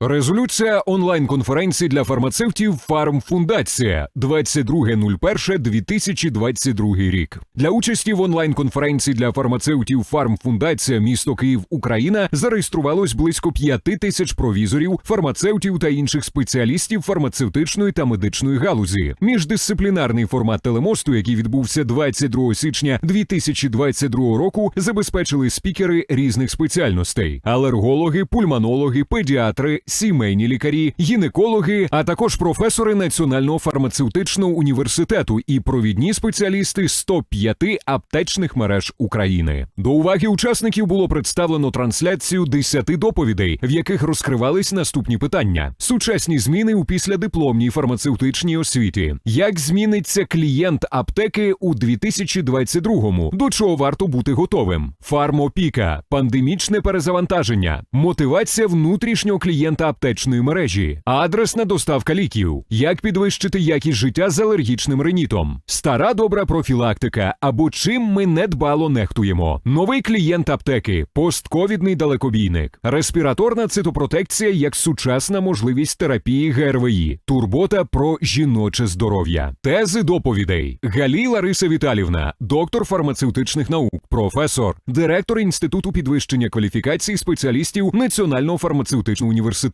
Резолюція онлайн-конференції для фармацевтів Фармфундація 22.01.2022 рік. Для участі в онлайн-конференції для фармацевтів Фармфундація місто Київ Україна зареєструвалось близько 5 тисяч провізорів, фармацевтів та інших спеціалістів фармацевтичної та медичної галузі. Міждисциплінарний формат телемосту, який відбувся 22 січня 2022 року, забезпечили спікери різних спеціальностей: алергологи, пульмонологи, педіатри, сімейні лікарі, гінекологи, а також професори Національного фармацевтичного університету і провідні спеціалісти 105 аптечних мереж України. До уваги учасників було представлено трансляцію 10 доповідей, в яких розкривались наступні питання: сучасні зміни у післядипломній фармацевтичній освіті, як зміниться клієнт аптеки у 2022-му, до чого варто бути готовим, фармопіка, пандемічне перезавантаження, мотивація внутрішнього клієнта аптечної мережі, адресна доставка ліків, як підвищити якість життя з алергічним ринітом, стара добра профілактика або чим ми недбало нехтуємо, новий клієнт аптеки, постковідний далекобійник, респіраторна цитопротекція як сучасна можливість терапії ГРВІ, турбота про жіноче здоров'я, тези доповідей. Галі Лариса Віталівна, доктор фармацевтичних наук, професор, директор інституту підвищення кваліфікації спеціалістів Національного фармацевтичного університету.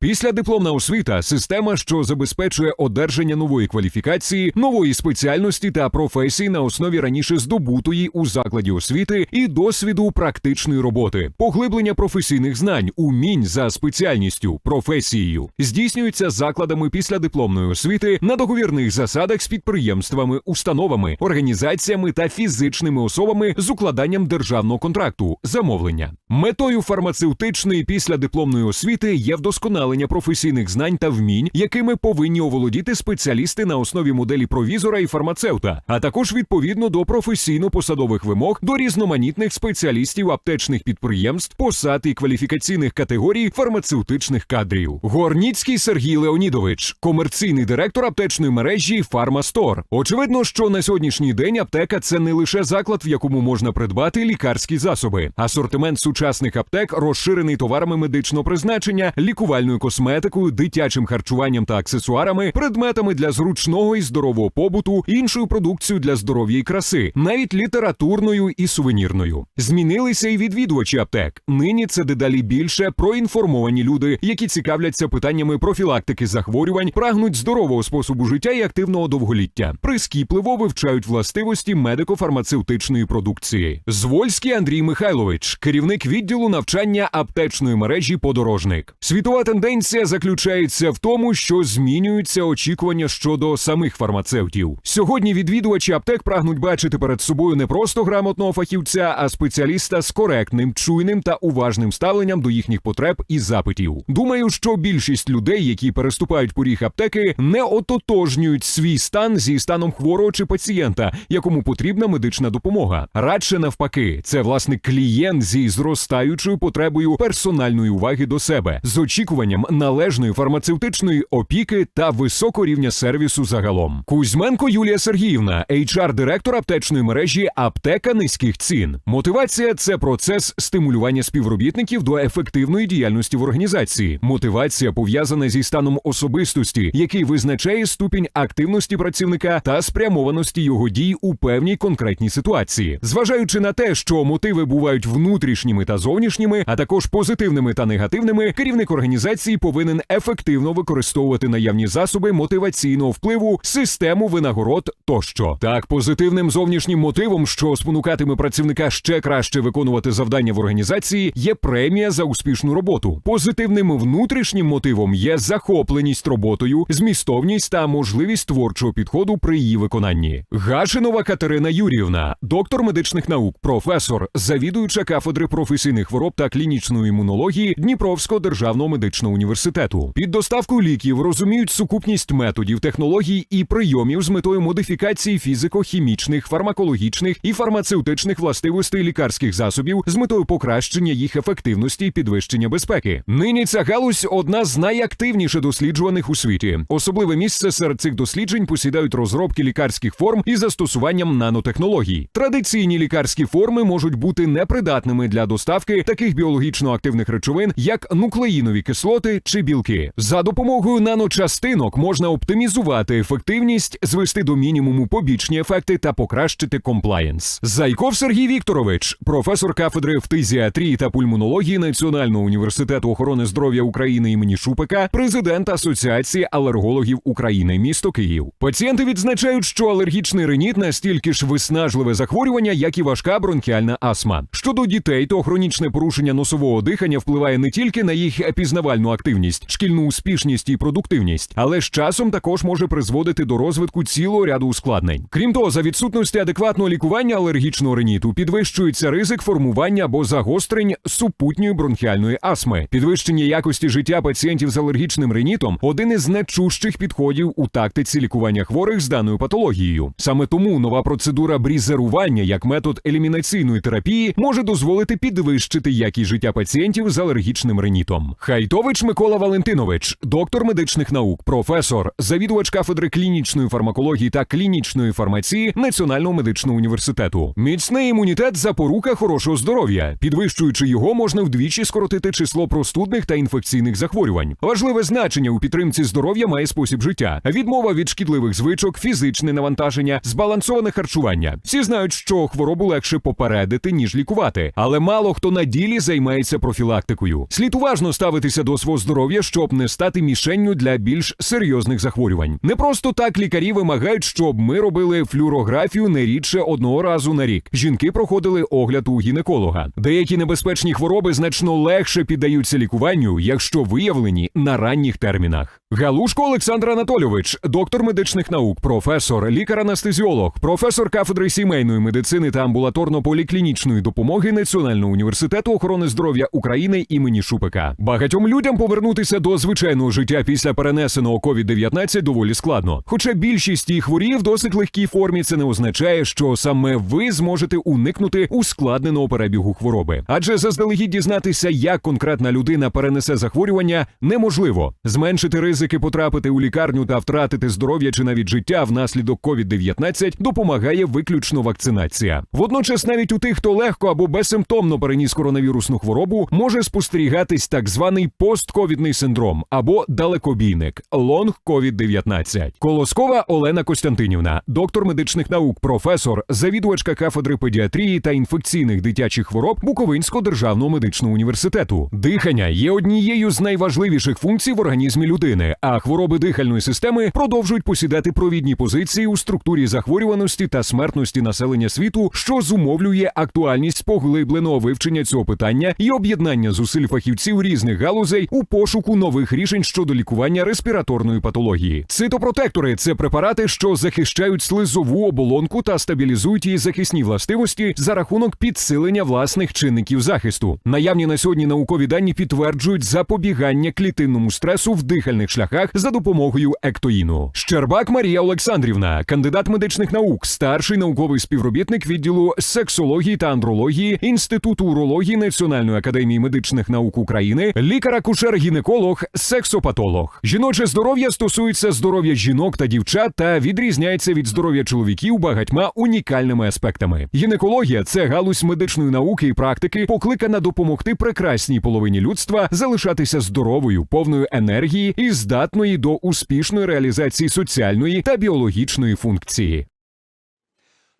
Після дипломна освіта система, що забезпечує одержання нової кваліфікації, нової спеціальності та професії на основі раніше здобутої у закладі освіти і досвіду практичної роботи, поглиблення професійних знань, умінь за спеціальністю, професією, здійснюється закладами післядипломної освіти на договірних засадах з підприємствами, установами, організаціями та фізичними особами з укладанням державного контракту, замовлення. Метою фармацевтичної післядипломної освіти є вдосконалення професійних знань та вмінь, якими повинні оволодіти спеціалісти на основі моделі провізора і фармацевта, а також відповідно до професійно-посадових вимог до різноманітних спеціалістів аптечних підприємств, посад і кваліфікаційних категорій фармацевтичних кадрів. Горніцький Сергій Леонідович, комерційний директор аптечної мережі Фармастор. Очевидно, що на сьогоднішній день аптека це не лише заклад, в якому можна придбати лікарські засоби. Асортимент сучасних аптек розширений товарами медичного призначення, лікувальною косметикою, дитячим харчуванням та аксесуарами, предметами для зручного і здорового побуту, іншою продукцією для здоров'я і краси, навіть літературною і сувенірною. Змінилися і відвідувачі аптек. Нині це дедалі більше проінформовані люди, які цікавляться питаннями профілактики захворювань, прагнуть здорового способу життя і активного довголіття, прискіпливо вивчають властивості медико-фармацевтичної продукції. Звольський Андрій Михайлович, керівник відділу навчання аптечної мережі Подорожник. Світова тенденція заключається в тому, що змінюються очікування щодо самих фармацевтів. Сьогодні відвідувачі аптек прагнуть бачити перед собою не просто грамотного фахівця, а спеціаліста з коректним, чуйним та уважним ставленням до їхніх потреб і запитів. Думаю, що більшість людей, які переступають поріг аптеки, не ототожнюють свій стан зі станом хворого чи пацієнта, якому потрібна медична допомога. Радше навпаки, це власне клієнт зі зростаючою потребою персональної уваги до себе, з очікуванням належної фармацевтичної опіки та високого рівня сервісу загалом. Кузьменко Юлія Сергіївна, HR-директор аптечної мережі Аптека низьких цін. Мотивація це процес стимулювання співробітників до ефективної діяльності в організації. Мотивація пов'язана зі станом особистості, який визначає ступінь активності працівника та спрямованості його дій у певній конкретній ситуації, зважаючи на те, що мотиви бувають внутрішніми та зовнішніми, а також позитивними та негативними, керівник організації повинен ефективно використовувати наявні засоби мотиваційного впливу, систему винагород тощо. Так, позитивним зовнішнім мотивом, що спонукатиме працівника ще краще виконувати завдання в організації, є премія за успішну роботу. Позитивним внутрішнім мотивом є захопленість роботою, змістовність та можливість творчого підходу при її виконанні. Гашинова Катерина Юріївна, доктор медичних наук, професор, завідуюча кафедри професійних хвороб та клінічної імунології Дніпровського державного медичного університету. Під доставкою ліків розуміють сукупність методів, технологій і прийомів з метою модифікації фізико-хімічних, фармакологічних і фармацевтичних властивостей лікарських засобів з метою покращення їх ефективності і підвищення безпеки. Нині ця галузь одна з найактивніше досліджуваних у світі. Особливе місце серед цих досліджень посідають розробки лікарських форм із застосуванням нанотехнологій. Традиційні лікарські форми можуть бути непридатними для доставки таких біологічно активних речовин, як нуклеїнові амінові кислоти чи білки. За допомогою наночастинок можна оптимізувати ефективність, звести до мінімуму побічні ефекти та покращити комплаєнс. Зайков Сергій Вікторович, професор кафедри фтизіатрії та пульмонології Національного університету охорони здоров'я України імені Шупика, президент Асоціації алергологів України, місто Київ. Пацієнти відзначають, що алергічний реніт настільки ж виснажливе захворювання, як і важка бронхіальна астма. Щодо дітей, то хронічне порушення носового дихання впливає не тільки на їх пізнавальну активність, шкільну успішність і продуктивність, але з часом також може призводити до розвитку цілого ряду ускладнень. Крім того, за відсутності адекватного лікування алергічного реніту підвищується ризик формування або загострень супутньої бронхіальної астми. Підвищення якості життя пацієнтів з алергічним ренітом один із нечущих підходів у тактиці лікування хворих з даною патологією. Саме тому нова процедура брізерування як метод елімінаційної терапії може дозволити підвищити якість життя пацієнтів з алергічним ренітом. Хайтович Микола Валентинович, доктор медичних наук, професор, завідувач кафедри клінічної фармакології та клінічної фармації Національного медичного університету. Міцний імунітет запорука хорошого здоров'я. Підвищуючи його, можна вдвічі скоротити число простудних та інфекційних захворювань. Важливе значення у підтримці здоров'я має спосіб життя, відмова від шкідливих звичок, фізичне навантаження, збалансоване харчування. Всі знають, що хворобу легше попередити ніж лікувати, але мало хто на ділі займається профілактикою. Слід уважно ставитися до свого здоров'я, щоб не стати мішенню для більш серйозних захворювань. Не просто так лікарі вимагають, щоб ми робили флюорографію не рідше одного разу на рік. Жінки проходили огляд у гінеколога. Деякі небезпечні хвороби значно легше піддаються лікуванню, якщо виявлені на ранніх термінах. Галушко Олександр Анатолійович, доктор медичних наук, професор, лікар-анестезіолог, професор кафедри сімейної медицини та амбулаторно-поліклінічної допомоги Національного університету охорони здоров'я України імені Шупика. Багатьом людям повернутися до звичайного життя після перенесеного COVID-19 доволі складно. Хоча більшість їх хворів в досить легкій формі, це не означає, що саме ви зможете уникнути ускладненого перебігу хвороби. Адже заздалегідь дізнатися, як конкретна людина перенесе захворювання, неможливо. Зменшити ризики потрапити у лікарню та втратити здоров'я чи навіть життя внаслідок COVID-19 допомагає виключно вакцинація. Водночас, навіть у тих, хто легко або безсимптомно переніс коронавірусну хворобу, може спостерігатись так званий постковідний синдром або далекобійник лонг COVID-19. Колоскова Олена Костянтинівна, доктор медичних наук, професор, завідувачка кафедри педіатрії та інфекційних дитячих хвороб Буковинського державного медичного університету. Дихання є однією з найважливіших функцій в організмі людини, а хвороби дихальної системи продовжують посідати провідні позиції у структурі захворюваності та смертності населення світу, що зумовлює актуальність поглибленого вивчення цього питання і об'єднання зусиль фахівців різних галузей у пошуку нових рішень щодо лікування респіраторної патології. Цитопротектори це препарати, що захищають слизову оболонку та стабілізують її захисні властивості за рахунок підсилення власних чинників захисту. Наявні на сьогодні наукові дані підтверджують запобігання клітинному стресу в дихальних шляхах за допомогою ектоїну. Щербак Марія Олександрівна, кандидат медичних наук, старший науковий співробітник відділу сексології та андрології Інституту урології Національної академії медичних наук України, лікар-акушер-гінеколог, сексопатолог. Жіноче здоров'я стосується здоров'я жінок та дівчат та відрізняється від здоров'я чоловіків багатьма унікальними аспектами. Гінекологія це галузь медичної науки і практики, покликана допомогти прекрасній половині людства залишатися здоровою, повною енергії і здатної до успішної реалізації соціальної та біологічної функції.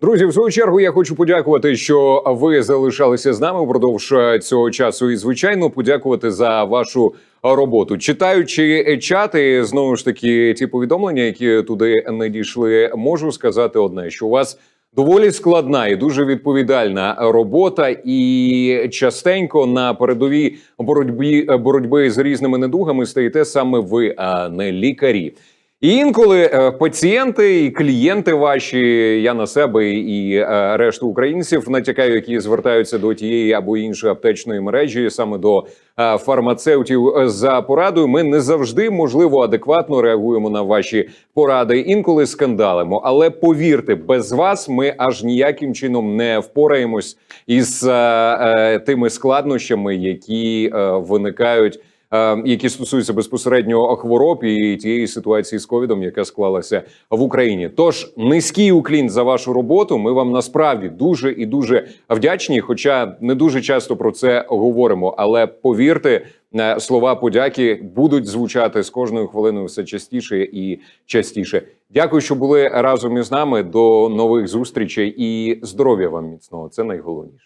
Друзі, в свою чергу я хочу подякувати, що ви залишалися з нами впродовж е, цього часу. І звичайно, подякувати за вашу роботу. Читаючи чати, знову ж таки, ті повідомлення, які туди надійшли, можу сказати одне: що у вас доволі складна і дуже відповідальна робота, і частенько на передовій боротьбі боротьби з різними недугами стаєте саме ви, а не лікарі. І інколи е, пацієнти і клієнти ваші, я на себе і е, решту українців натякаю, які звертаються до тієї або іншої аптечної мережі, саме до е, фармацевтів за порадою. Ми не завжди можливо адекватно реагуємо на ваші поради. Інколи скандалимо. Але повірте, без вас ми аж ніяким чином не впораємось із тими складнощами, які виникають які стосуються безпосередньо хвороб і тієї ситуації з ковідом, яка склалася в Україні. Тож низький уклін за вашу роботу. Ми вам насправді дуже і дуже вдячні. Хоча не дуже часто про це говоримо, але повірте. е, Слова подяки будуть звучати з кожною хвилиною все частіше і частіше. Дякую, що були разом із нами. До нових зустрічей і здоров'я вам міцного. Це найголовніше.